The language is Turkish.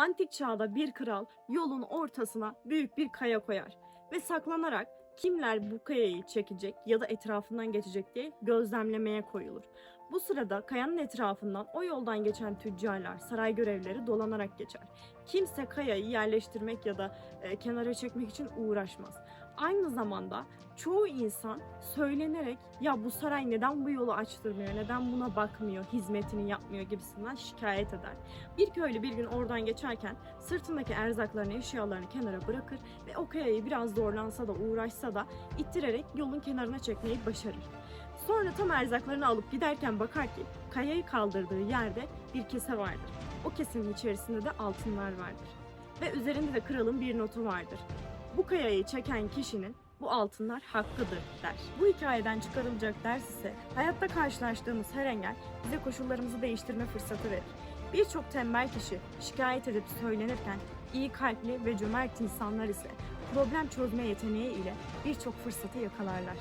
Antik çağda bir kral yolun ortasına büyük bir kaya koyar ve saklanarak kimler bu kayayı çekecek ya da etrafından geçecek diye gözlemlemeye koyulur. Bu sırada kayanın etrafından o yoldan geçen tüccarlar, saray görevlileri dolanarak geçer. Kimse kayayı yerleştirmek ya da e, kenara çekmek için uğraşmaz. Aynı zamanda çoğu insan söylenerek ya bu saray neden bu yolu açtırmıyor, neden buna bakmıyor, hizmetini yapmıyor gibisinden şikayet eder. Bir köylü bir gün oradan geçerken sırtındaki erzaklarını, eşyalarını kenara bırakır ve o kayayı biraz zorlansa da uğraşsa da ittirerek yolun kenarına çekmeyi başarır. Sonra tam erzaklarını alıp giderken bakar ki kayayı kaldırdığı yerde bir kese vardır. O kesenin içerisinde de altınlar vardır. Ve üzerinde de kralın bir notu vardır. Bu kayayı çeken kişinin bu altınlar hakkıdır der. Bu hikayeden çıkarılacak ders ise hayatta karşılaştığımız her engel bize koşullarımızı değiştirme fırsatı verir. Birçok tembel kişi şikayet edip söylenirken iyi kalpli ve cömert insanlar ise problem çözme yeteneği ile birçok fırsatı yakalarlar.